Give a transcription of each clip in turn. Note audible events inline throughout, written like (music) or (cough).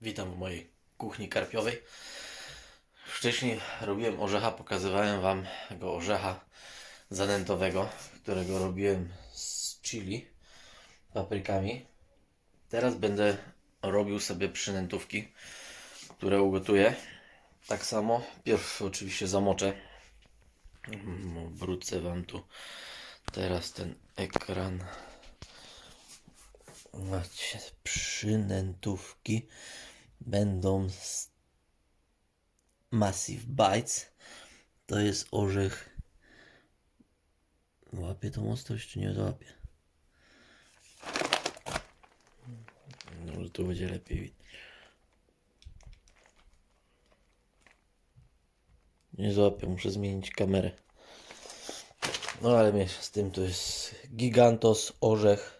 Witam w mojej kuchni karpiowej. Wcześniej robiłem orzecha, pokazywałem Wam tego orzecha zanętowego, którego robiłem z chili, paprykami. Teraz będę robił sobie przynętówki, które ugotuję. Tak samo, pierw oczywiście zamoczę. Obrócę Wam tu teraz ten ekran. Macie przynętówki. Będą z Massive Bites. To jest orzech. Łapie tą ostrość, czy nie złapie? Może tu będzie lepiej widać. Nie złapię, muszę zmienić kamerę. No ale mniejsza z tym to jest Gigantos orzech.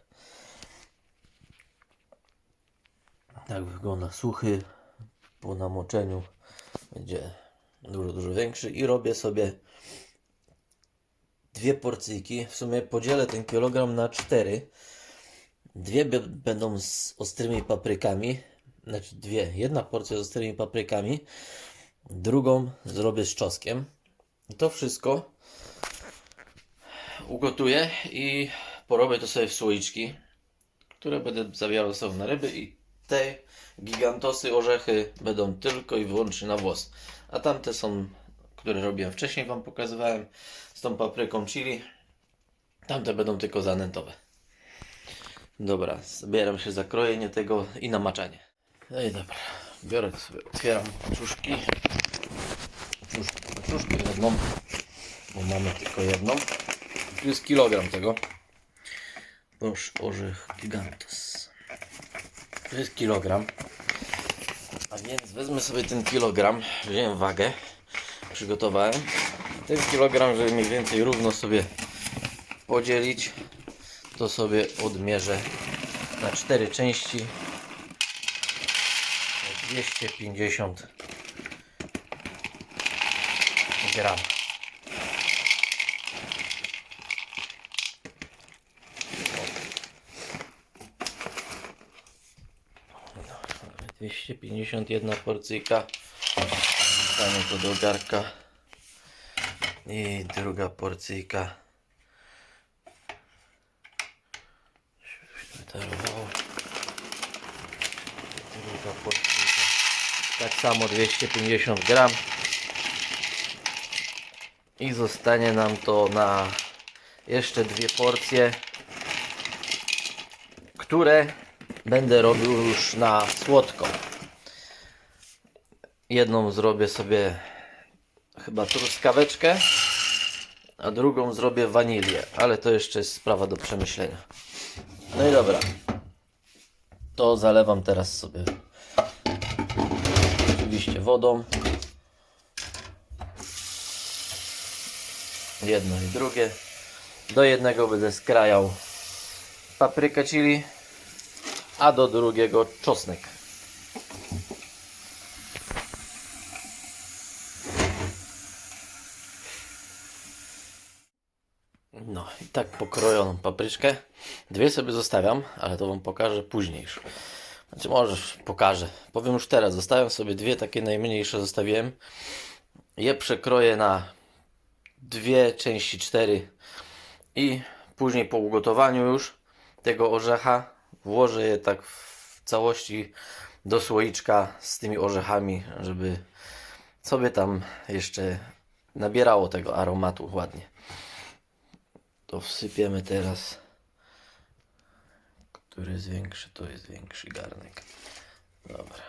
Tak wygląda suchy. Po namoczeniu będzie dużo, dużo większy. I robię sobie dwie porcyjki. W sumie podzielę ten kilogram na cztery. Dwie będą z ostrymi paprykami. Znaczy dwie. Jedna porcja z ostrymi paprykami. Drugą zrobię z czosnkiem. I to wszystko ugotuję i porobię to sobie w słoiczki, które będę zawierał sobie na ryby i te gigantosy, orzechy będą tylko i wyłącznie na włos. A tamte są, które robiłem wcześniej, Wam pokazywałem z tą papryką chili. Tamte będą tylko zanętowe. Dobra, zabieram się za krojenie tego i namaczanie. No i dobra, biorę sobie, otwieram paczuszki. Paczuszkę jedną, bo mamy tylko jedną. Tu jest kilogram tego. Boż orzech gigantus. To jest kilogram. A więc wezmę sobie ten kilogram, wziąłem wagę, przygotowałem. Ten kilogram, żeby mniej więcej równo sobie podzielić, to sobie odmierzę na cztery części. 250 gram. Dwieście pięćdziesiąt jedna porcyjka. Wstanie to do garka. I druga porcyjka. Druga porcyjka. Tak samo 250 gram. I zostanie nam to na jeszcze dwie porcje, które będę robił już na słodko. Jedną zrobię sobie chyba truskaweczkę, a drugą zrobię wanilię, ale to jeszcze jest sprawa do przemyślenia. No i dobra. To zalewam teraz sobie oczywiście wodą. Jedno i drugie. Do jednego będę skrajał paprykę chili, a do drugiego czosnek. No i tak pokrojoną papryczkę. Dwie sobie zostawiam, ale to Wam pokażę później już. Znaczy może pokażę. Powiem już teraz. Zostawiam sobie dwie takie najmniejsze zostawiłem. Je przekroję na dwie części cztery i później po ugotowaniu już tego orzecha włożę je tak w całości do słoiczka z tymi orzechami, żeby sobie tam jeszcze nabierało tego aromatu ładnie. To wsypiemy teraz. Który jest większy? To jest większy garnek. Dobra.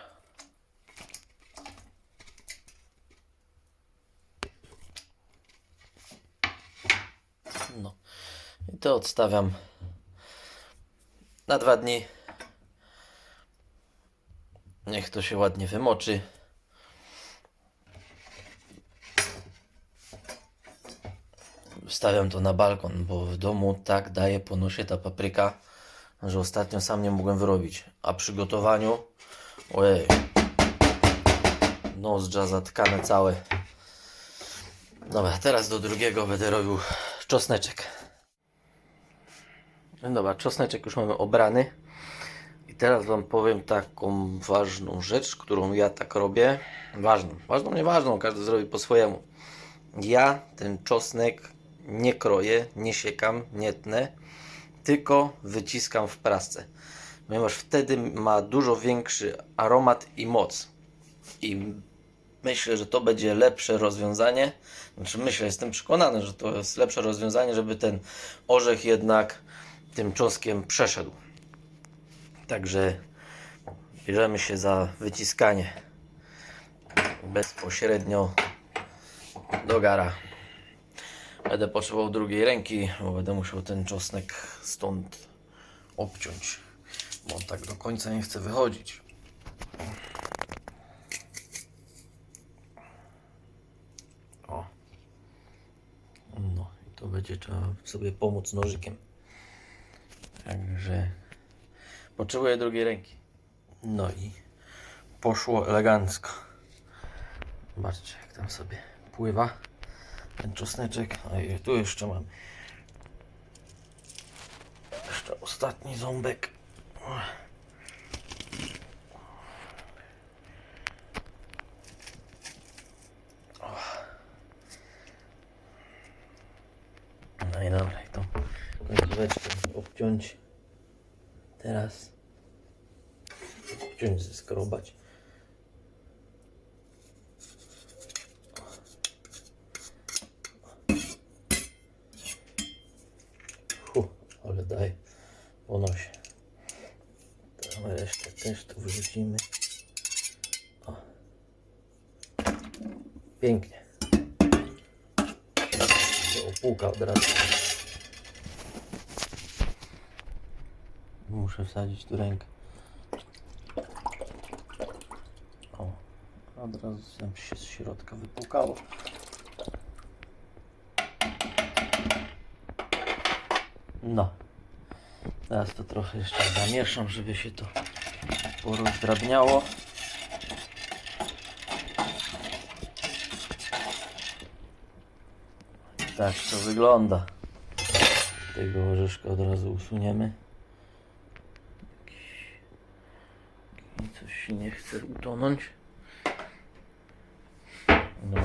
No. I to odstawiam na dwa dni. Niech to się ładnie wymoczy. Stawiam to na balkon, bo w domu tak daje po nosie ta papryka, że ostatnio sam nie mogłem wyrobić. A przy gotowaniu, ojej, nozdrza zatkane całe. Dobra, teraz do drugiego będę robił czosneczek. No dobra, czosneczek już mamy obrany. I teraz Wam powiem taką ważną rzecz, którą ja tak robię. Ważną, ważną, nieważną, każdy zrobi po swojemu. Ja ten czosnek nie kroję, nie siekam, nie tnę, tylko wyciskam w prasce. Ponieważ wtedy ma dużo większy aromat i moc. I myślę, że to będzie lepsze rozwiązanie. Znaczy myślę, jestem przekonany, że to jest lepsze rozwiązanie, żeby ten orzech jednak tym czosnkiem przeszedł. Także bierzemy się za wyciskanie bezpośrednio do gara. Będę potrzebował drugiej ręki, bo będę musiał ten czosnek stąd obciąć, bo on tak do końca nie chce wychodzić. O. No i to będzie trzeba sobie pomóc nożykiem. Także potrzebuję drugiej ręki. No i poszło elegancko. Zobaczcie jak tam sobie pływa ten czosneczek. A i tu jeszcze mam jeszcze ostatni ząbek. No i dobra, i tą końcóweczkę obciąć. Teraz obciąć, zeskrobać. Hu, ale daj po nosie. Tam resztę też tu wrzucimy. O. Pięknie. To opłuka od razu. Muszę wsadzić tu rękę. O, od razu tam się z środka wypłukało. No. Teraz to trochę jeszcze zamieszam, żeby się to porozdrabniało. Tak to wygląda. Tego orzeszka od razu usuniemy. I coś się nie chce utonąć. No,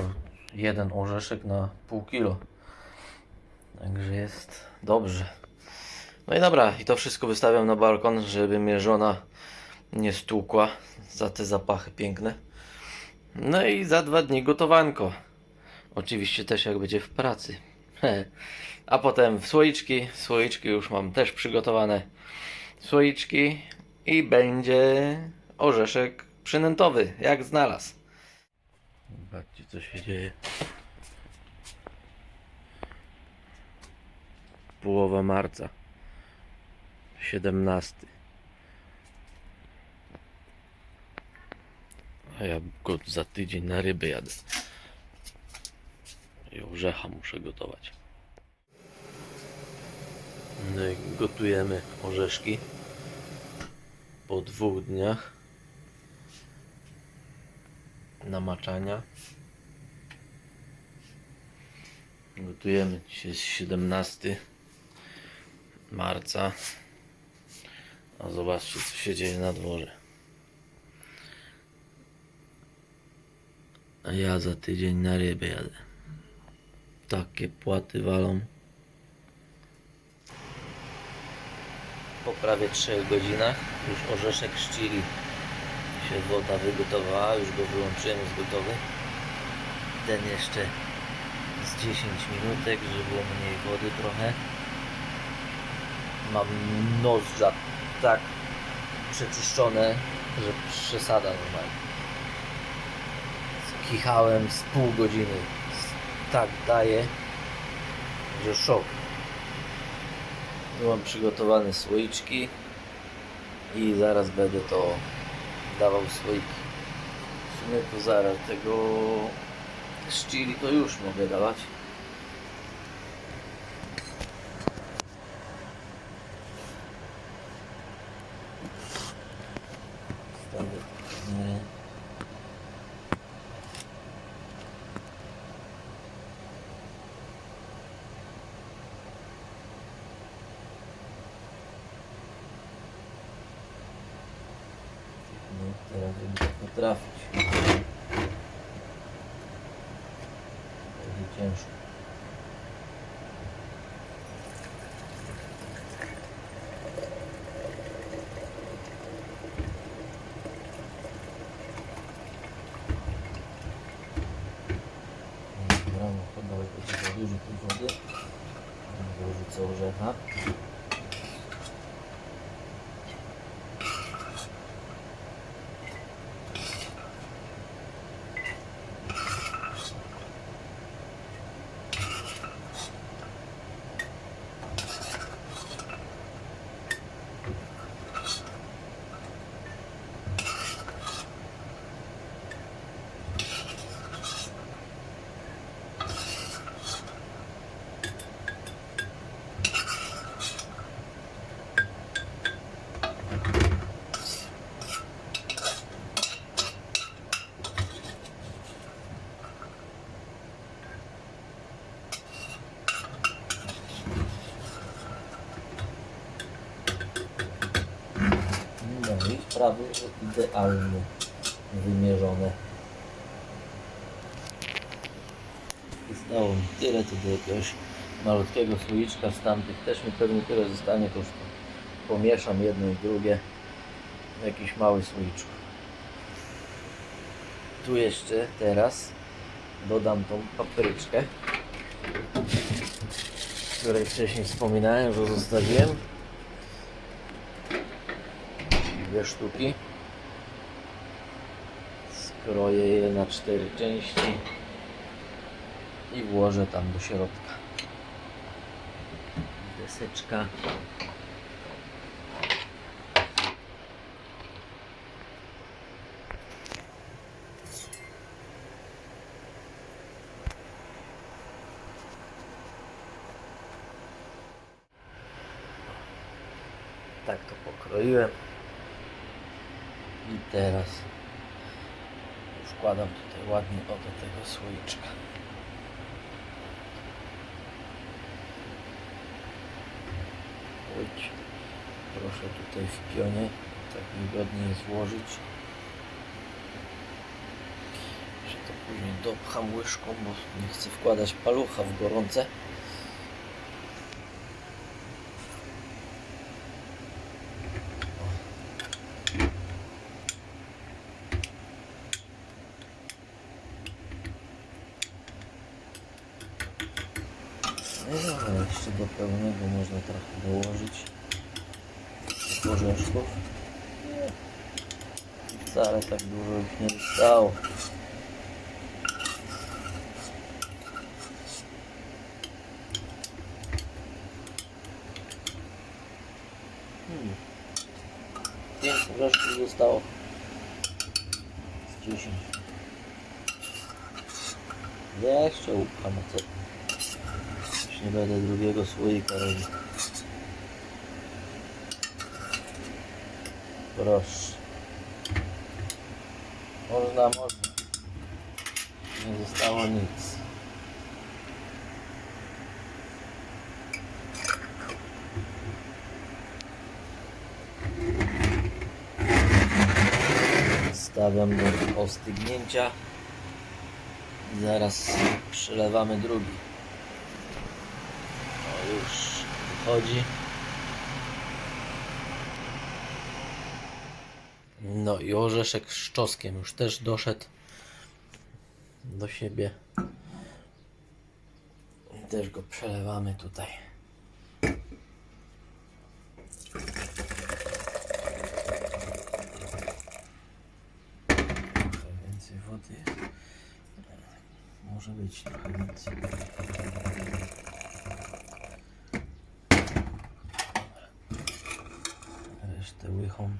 jeden orzeszek na pół kilo. Także jest dobrze. No i dobra, i to wszystko wystawiam na balkon, żeby mnie żona nie stłukła za te zapachy piękne. No i za dwa dni gotowanko. Oczywiście też jak będzie w pracy. (laughs) A potem w słoiczki. Słoiczki już mam też przygotowane. Słoiczki i będzie orzeszek przynętowy, jak znalazł. Zobaczcie co się dzieje. Połowa marca. 17. A ja go za tydzień na ryby jadę. I orzecha muszę gotować. No gotujemy orzeszki po dwóch dniach namaczania. Gotujemy. Dzisiaj jest 17 marca. A zobaczcie, co się dzieje na dworze. A ja za tydzień na ryby jadę. Takie płaty walą. Po prawie 3 godzinach już orzeszek szczili się woda wygotowała, już go wyłączyłem, jest gotowy. Ten jeszcze z 10 minutek, żeby było mniej wody trochę. Mam nozdrza tak przeczyszczone, że przesada normalnie. Kichałem z pół godziny. Tak daje, że szok. Tu mam przygotowane słoiczki i zaraz będę to dawał słoiki. W sumie to zaraz tego szczili to już mogę dawać. Wstawię w miarę. teraz, żeby to trafić. Będzie ciężko. Dobra, no chyba będzie za dużo prawie że idealnie wymierzone. Zostało mi tyle, to do jakiegoś malutkiego słoiczka z tamtych też mi pewnie tyle zostanie, to już pomieszam jedno i drugie w jakiś mały słoiczek. Tu jeszcze teraz dodam tą papryczkę, której wcześniej wspominałem, że zostawiłem dwie sztuki. Skroję je na cztery części i włożę tam do środka. Deseczka. Tak to pokroiłem. Teraz wkładam tutaj ładnie o do tego słoiczka. Ujść. Proszę tutaj w pionie tak wygodnie złożyć. Że to później dopcham łyżką, bo nie chcę wkładać palucha w gorące. No i dobra, jeszcze do pełnego można trochę dołożyć orzeszków. Nie. Wcale tak dużo ich nie zostało. Hmm. Pięć orzeszków zostało. Z 10. Jeszcze upcham, co? Już nie będę drugiego słoika robił. Proszę. Można, można. Nie zostało nic. Stawiam do ostygnięcia. Zaraz przelewamy drugi. Już wychodzi. No i orzeszek z czosnkiem już też doszedł do siebie. Też go przelewamy tutaj. Trochę więcej wody jest. Może być trochę więcej. Mam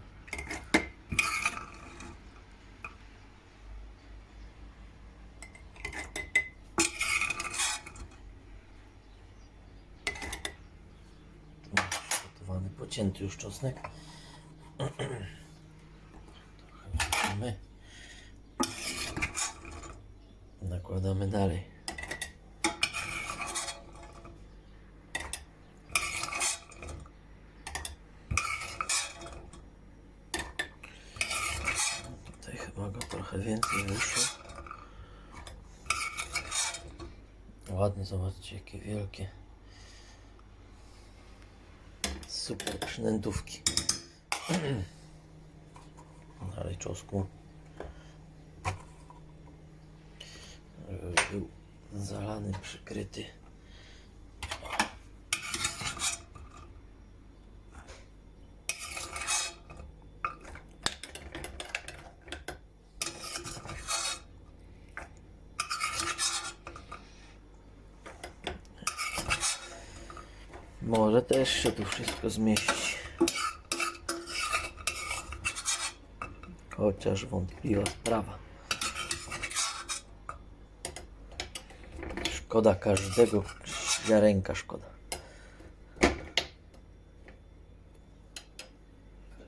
przygotowany, pocięty już czosnek. Trochę wrzucimy. Nakładamy dalej. Chyba go trochę więcej wyszło. Ładnie, zobaczcie jakie wielkie. Super przynętówki. (clears throat) Dalej czosku. Żeby Był zalany, przykryty. Może też się tu wszystko zmieści. Chociaż wątpliwa sprawa. Szkoda każdego ziarenka, szkoda.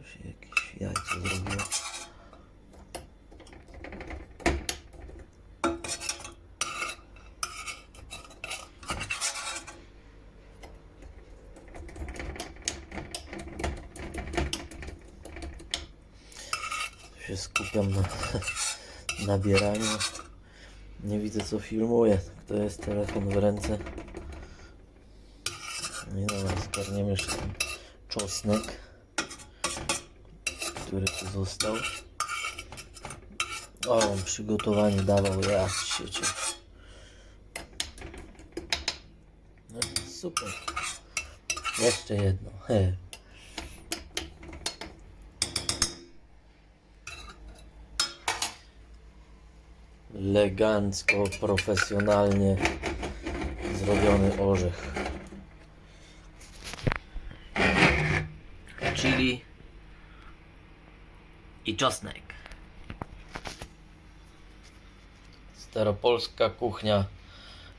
Się jakieś jajco zrobiło. Tu się skupiam na (laughs) nabieraniu. Nie widzę co filmuje. To jest telefon w ręce. Nie no, zgarniemy jeszcze ten czosnek, który tu został. O, przygotowanie dawał, ja się cieszę. No, super. Jeszcze jedno. He. Elegancko, profesjonalnie zrobiony orzech. Chili i czosnek. Staropolska kuchnia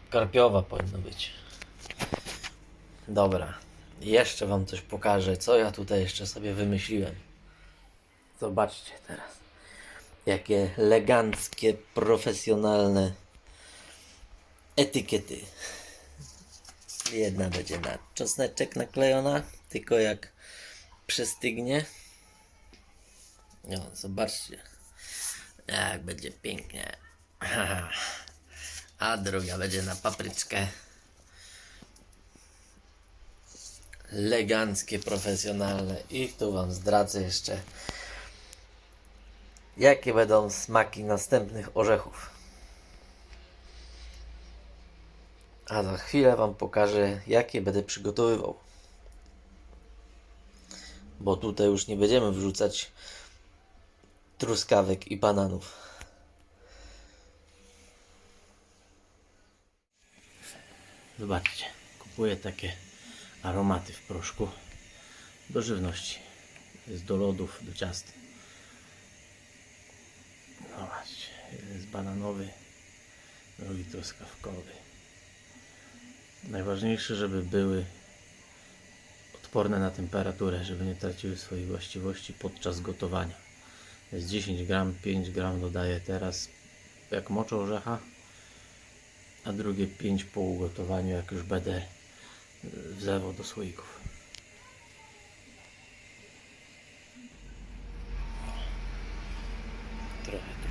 karpiowa powinna być. Dobra, jeszcze Wam coś pokażę, co ja tutaj jeszcze sobie wymyśliłem. Zobaczcie teraz. Jakie eleganckie, profesjonalne etykiety. Jedna będzie na czosneczek naklejona, tylko jak przestygnie. No, zobaczcie. Jak będzie pięknie. A druga będzie na papryczkę. Eleganckie, profesjonalne. I tu Wam zdradzę jeszcze jakie będą smaki następnych orzechów. A za chwilę Wam pokażę, jakie będę przygotowywał. Bo tutaj już nie będziemy wrzucać truskawek i bananów. Zobaczcie, kupuję takie aromaty w proszku do żywności. Do lodów, do ciast. Zobaczcie, jeden jest bananowy, drugi truskawkowy. Najważniejsze, żeby były odporne na temperaturę, żeby nie traciły swoich właściwości podczas gotowania. Jest 10 gram, 5 gram dodaję teraz jak moczę orzecha, a drugie 5 po ugotowaniu, jak już będę wlewał do słoików.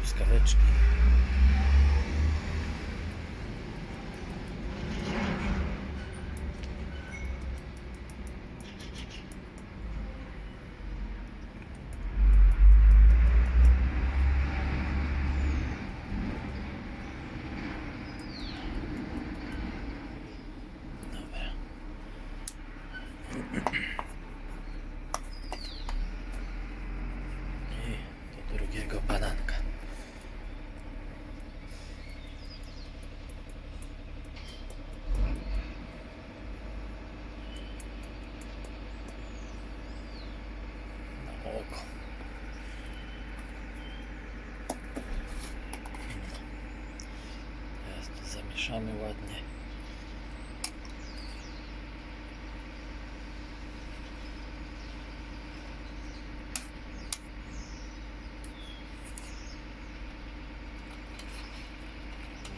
Trochę truskaweczki. Dobra. I do drugiego bananka. Na oko. Teraz to zamieszamy ładnie.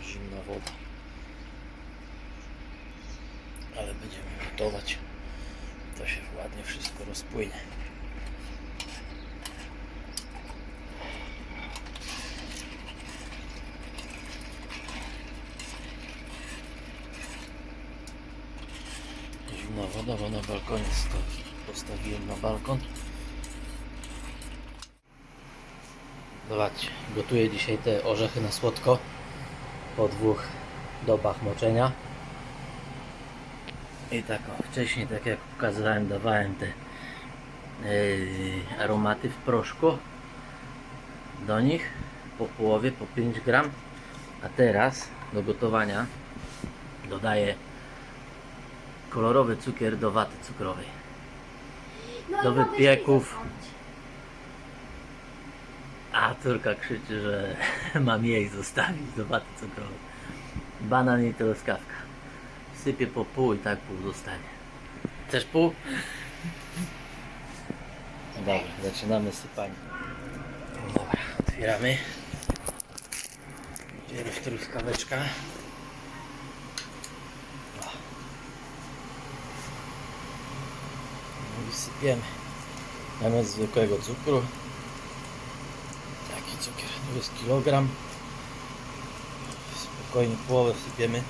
zimna woda. Ale będziemy gotować. To się ładnie wszystko rozpłynie. Znowu na balkonie stoi. Postawiłem na balkon. Zobaczcie, gotuję dzisiaj te orzechy na słodko po dwóch dobach moczenia. I tak o, wcześniej, tak jak pokazywałem, dawałem te yy, aromaty w proszku do nich po połowie, po 5 gram. A teraz do gotowania dodaję kolorowy cukier do waty cukrowej. No Do wypieków. A córka krzyczy, że (laughs) mam jej zostawić do waty cukrowej. Banan i truskawka. Sypię po pół i tak pół zostanie. Chcesz pół? No Dobra, zaczynamy sypanie. Dobra, otwieramy. Najpierw truskaweczka. No i sypiemy. Zamiast zwykłego cukru. Taki cukier to jest kilogram. Spokojnie połowę wsypiemy.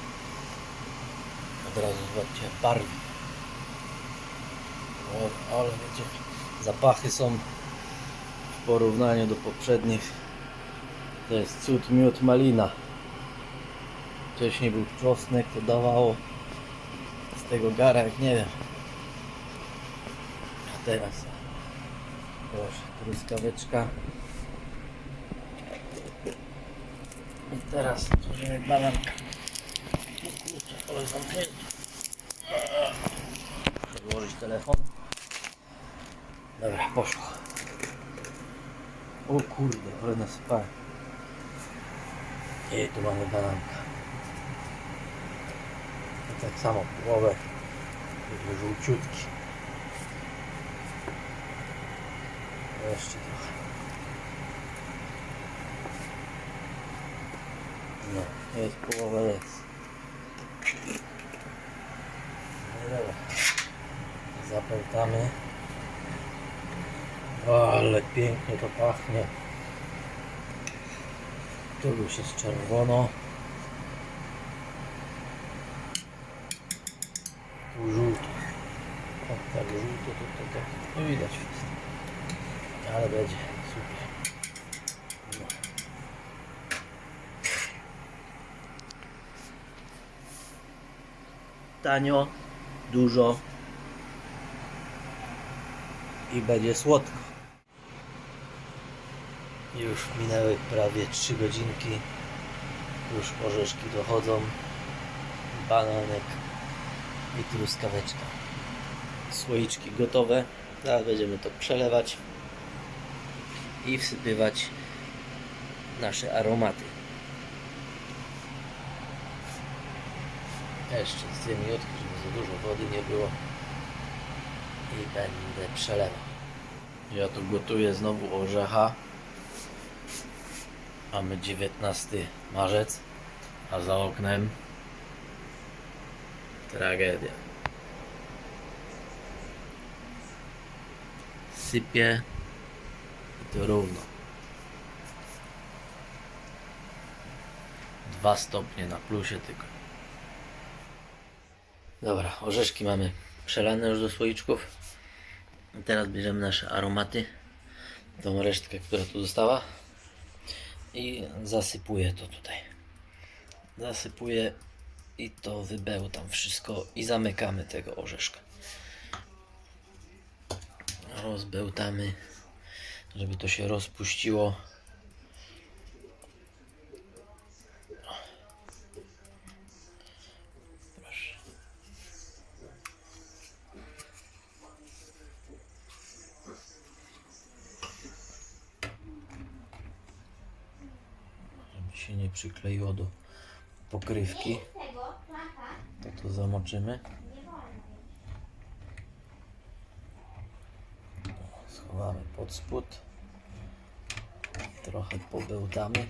Od razu zobaczcie, barwi. O, ale wiecie, zapachy są w porównaniu do poprzednich. To jest cud, miód, malina. Wcześniej był czosnek, to dawało z tego gara, jak nie wiem. Teraz, proszę, truskaweczka. I teraz tworzymy bananka. O kurczę, ale zamknięty. Wyłożyć telefon. Dobra, poszło. O kurde, ale nasypałem. I tu mamy bananka. I tak samo połowę. Żółciutki. Jeszcze trochę. No, jest połowa jest. No dobra. Zapełtamy. O, ale pięknie to pachnie. Tu już jest czerwono. Tu żółto. O, tak żółto to, to tak no widać. Ale będzie super. Tanio, dużo i będzie słodko. Już minęły prawie 3 godzinki. Już orzeszki dochodzą. Bananek i truskaweczka. Słoiczki gotowe. Teraz będziemy to przelewać i wsypywać nasze aromaty. Jeszcze z dwie minutki, żeby za dużo wody nie było. I będę przelewał. Ja tu gotuję znowu orzecha. Mamy 19 marzec, a za oknem tragedia. Sypie to równo. Dwa stopnie na plusie tylko. Dobra, orzeszki mamy przelane już do słoiczków. Teraz bierzemy nasze aromaty, tą resztkę, która tu została i zasypuję to tutaj. Zasypuję i to wybełtam wszystko i zamykamy tego orzeszka. Rozbełtamy, żeby to się rozpuściło. Żeby się nie przykleiło do pokrywki, to to zamoczymy. nie wolno. Schowamy pod spód. Trochę pobełtamy.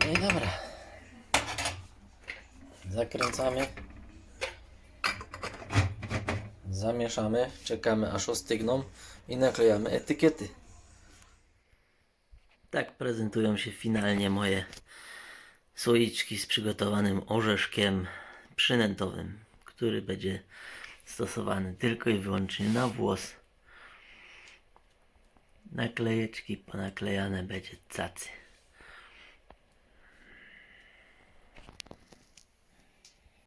No i dobra. Zakręcamy. Zamieszamy, czekamy aż ostygną i naklejamy etykiety. Tak prezentują się finalnie moje słoiczki z przygotowanym orzeszkiem przynętowym, który będzie stosowany tylko i wyłącznie na włos. Naklejeczki ponaklejane będzie cacy.